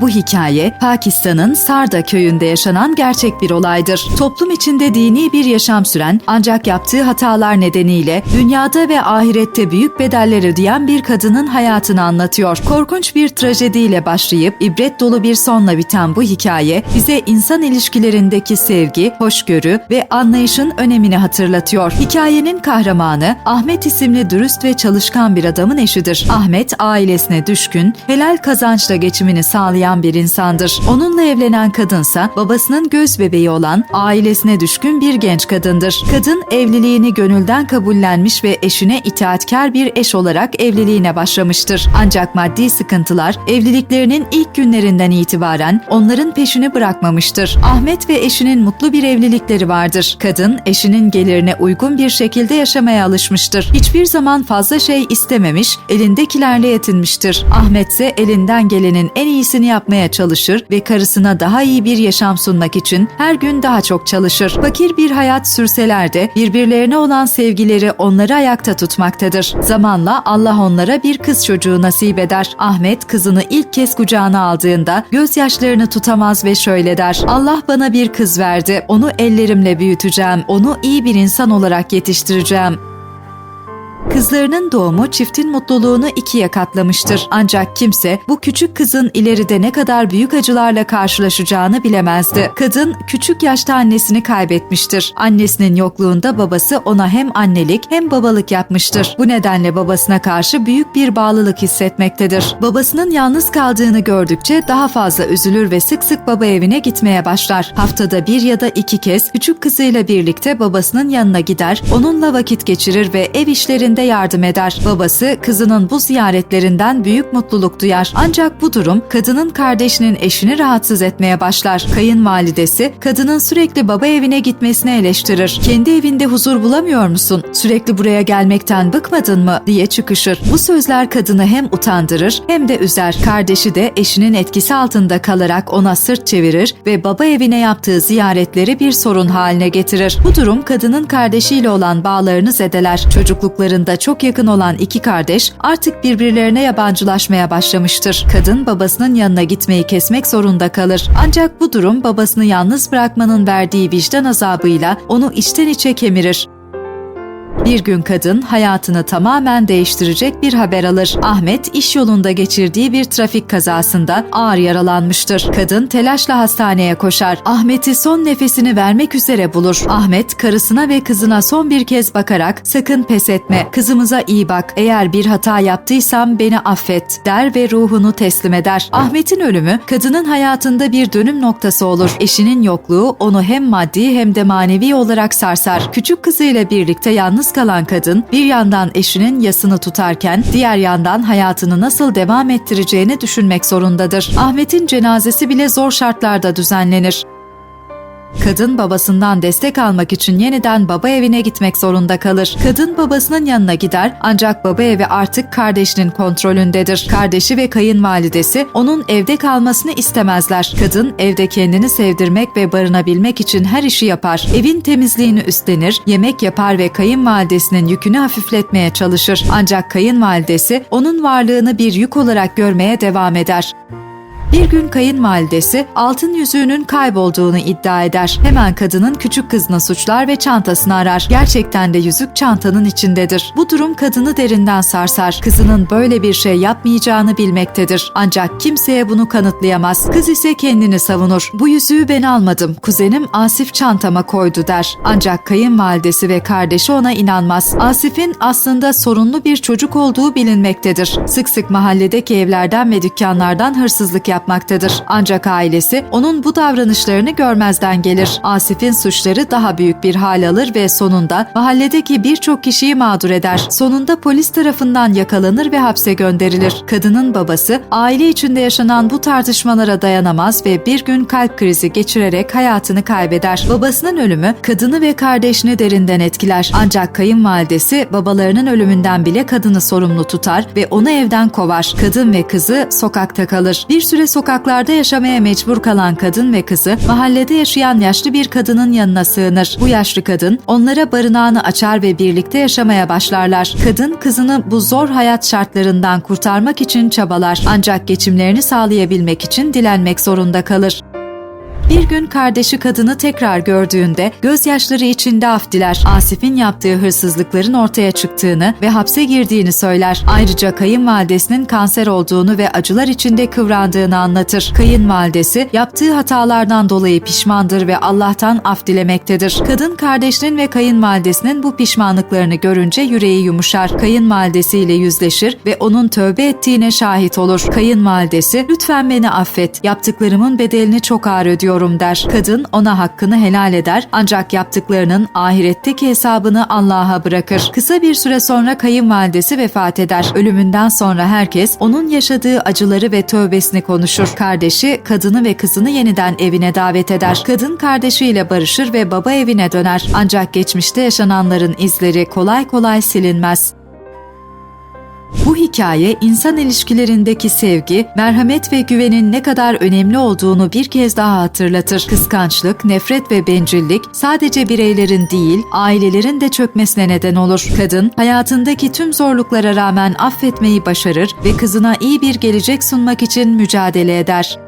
Bu hikaye Pakistan'ın Sarda köyünde yaşanan gerçek bir olaydır. Toplum içinde dini bir yaşam süren ancak yaptığı hatalar nedeniyle dünyada ve ahirette büyük bedeller ödeyen bir kadının hayatını anlatıyor. Korkunç bir trajediyle başlayıp ibret dolu bir sonla biten bu hikaye bize insan ilişkilerindeki sevgi, hoşgörü ve anlayışın önemini hatırlatıyor. Hikayenin kahramanı Ahmet isimli dürüst ve çalışkan bir adamın eşidir. Ahmet ailesine düşkün, helal kazançla geçimini sağlayan bir insandır. Onunla evlenen kadınsa babasının göz bebeği olan ailesine düşkün bir genç kadındır. Kadın evliliğini gönülden kabullenmiş ve eşine itaatkar bir eş olarak evliliğine başlamıştır. Ancak maddi sıkıntılar evliliklerinin ilk günlerinden itibaren onların peşini bırakmamıştır. Ahmet ve eşinin mutlu bir evlilikleri vardır. Kadın eşinin gelirine uygun bir şekilde yaşamaya alışmıştır. Hiçbir zaman fazla şey istememiş, elindekilerle yetinmiştir. Ahmet ise elinden gelenin en iyisini yapmaya çalışır ve karısına daha iyi bir yaşam sunmak için her gün daha çok çalışır. Fakir bir hayat sürseler de birbirlerine olan sevgileri onları ayakta tutmaktadır. Zamanla Allah onlara bir kız çocuğu nasip eder. Ahmet kızını ilk kez kucağına aldığında gözyaşlarını tutamaz ve şöyle der. Allah bana bir kız verdi. Onu ellerimle büyüteceğim. Onu iyi bir insan olarak yetiştireceğim. Kızlarının doğumu çiftin mutluluğunu ikiye katlamıştır. Ancak kimse bu küçük kızın ileride ne kadar büyük acılarla karşılaşacağını bilemezdi. Kadın küçük yaşta annesini kaybetmiştir. Annesinin yokluğunda babası ona hem annelik hem babalık yapmıştır. Bu nedenle babasına karşı büyük bir bağlılık hissetmektedir. Babasının yalnız kaldığını gördükçe daha fazla üzülür ve sık sık baba evine gitmeye başlar. Haftada bir ya da iki kez küçük kızıyla birlikte babasının yanına gider, onunla vakit geçirir ve ev işlerinde yardım eder. Babası kızının bu ziyaretlerinden büyük mutluluk duyar. Ancak bu durum kadının kardeşinin eşini rahatsız etmeye başlar. Kayınvalidesi kadının sürekli baba evine gitmesini eleştirir. Kendi evinde huzur bulamıyor musun? Sürekli buraya gelmekten bıkmadın mı? diye çıkışır. Bu sözler kadını hem utandırır hem de üzer. Kardeşi de eşinin etkisi altında kalarak ona sırt çevirir ve baba evine yaptığı ziyaretleri bir sorun haline getirir. Bu durum kadının kardeşiyle olan bağlarını zedeler. Çocukluklarında çok yakın olan iki kardeş artık birbirlerine yabancılaşmaya başlamıştır. Kadın babasının yanına gitmeyi kesmek zorunda kalır. Ancak bu durum babasını yalnız bırakmanın verdiği vicdan azabıyla onu içten içe kemirir. Bir gün kadın hayatını tamamen değiştirecek bir haber alır. Ahmet iş yolunda geçirdiği bir trafik kazasında ağır yaralanmıştır. Kadın telaşla hastaneye koşar. Ahmet'i son nefesini vermek üzere bulur. Ahmet karısına ve kızına son bir kez bakarak sakın pes etme, kızımıza iyi bak, eğer bir hata yaptıysam beni affet der ve ruhunu teslim eder. Ahmet'in ölümü kadının hayatında bir dönüm noktası olur. Eşinin yokluğu onu hem maddi hem de manevi olarak sarsar. Küçük kızıyla birlikte yalnız kalan kadın bir yandan eşinin yasını tutarken diğer yandan hayatını nasıl devam ettireceğini düşünmek zorundadır. Ahmet'in cenazesi bile zor şartlarda düzenlenir. Kadın babasından destek almak için yeniden baba evine gitmek zorunda kalır. Kadın babasının yanına gider ancak baba evi artık kardeşinin kontrolündedir. Kardeşi ve kayınvalidesi onun evde kalmasını istemezler. Kadın evde kendini sevdirmek ve barınabilmek için her işi yapar. Evin temizliğini üstlenir, yemek yapar ve kayınvalidesinin yükünü hafifletmeye çalışır. Ancak kayınvalidesi onun varlığını bir yük olarak görmeye devam eder. Bir gün kayınvalidesi altın yüzüğünün kaybolduğunu iddia eder. Hemen kadının küçük kızını suçlar ve çantasını arar. Gerçekten de yüzük çantanın içindedir. Bu durum kadını derinden sarsar. Kızının böyle bir şey yapmayacağını bilmektedir. Ancak kimseye bunu kanıtlayamaz. Kız ise kendini savunur. Bu yüzüğü ben almadım. Kuzenim Asif çantama koydu der. Ancak kayınvalidesi ve kardeşi ona inanmaz. Asif'in aslında sorunlu bir çocuk olduğu bilinmektedir. Sık sık mahalledeki evlerden ve dükkanlardan hırsızlık yapmaktadır. Ancak ailesi onun bu davranışlarını görmezden gelir. Asif'in suçları daha büyük bir hal alır ve sonunda mahalledeki birçok kişiyi mağdur eder. Sonunda polis tarafından yakalanır ve hapse gönderilir. Kadının babası aile içinde yaşanan bu tartışmalara dayanamaz ve bir gün kalp krizi geçirerek hayatını kaybeder. Babasının ölümü kadını ve kardeşini derinden etkiler. Ancak kayınvalidesi babalarının ölümünden bile kadını sorumlu tutar ve onu evden kovar. Kadın ve kızı sokakta kalır. Bir süre sokaklarda yaşamaya mecbur kalan kadın ve kızı mahallede yaşayan yaşlı bir kadının yanına sığınır. Bu yaşlı kadın onlara barınağını açar ve birlikte yaşamaya başlarlar. Kadın kızını bu zor hayat şartlarından kurtarmak için çabalar ancak geçimlerini sağlayabilmek için dilenmek zorunda kalır. Bir gün kardeşi kadını tekrar gördüğünde gözyaşları içinde af diler. Asif'in yaptığı hırsızlıkların ortaya çıktığını ve hapse girdiğini söyler. Ayrıca kayınvalidesinin kanser olduğunu ve acılar içinde kıvrandığını anlatır. Kayınvalidesi yaptığı hatalardan dolayı pişmandır ve Allah'tan af dilemektedir. Kadın kardeşinin ve kayınvalidesinin bu pişmanlıklarını görünce yüreği yumuşar. Kayınvalidesiyle yüzleşir ve onun tövbe ettiğine şahit olur. Kayınvalidesi lütfen beni affet. Yaptıklarımın bedelini çok ağır ödüyorum der. Kadın ona hakkını helal eder ancak yaptıklarının ahiretteki hesabını Allah'a bırakır. Kısa bir süre sonra kayınvalidesi vefat eder. Ölümünden sonra herkes onun yaşadığı acıları ve tövbesini konuşur. Kardeşi kadını ve kızını yeniden evine davet eder. Kadın kardeşiyle barışır ve baba evine döner. Ancak geçmişte yaşananların izleri kolay kolay silinmez. Bu hikaye insan ilişkilerindeki sevgi, merhamet ve güvenin ne kadar önemli olduğunu bir kez daha hatırlatır. Kıskançlık, nefret ve bencillik sadece bireylerin değil, ailelerin de çökmesine neden olur. Kadın, hayatındaki tüm zorluklara rağmen affetmeyi başarır ve kızına iyi bir gelecek sunmak için mücadele eder.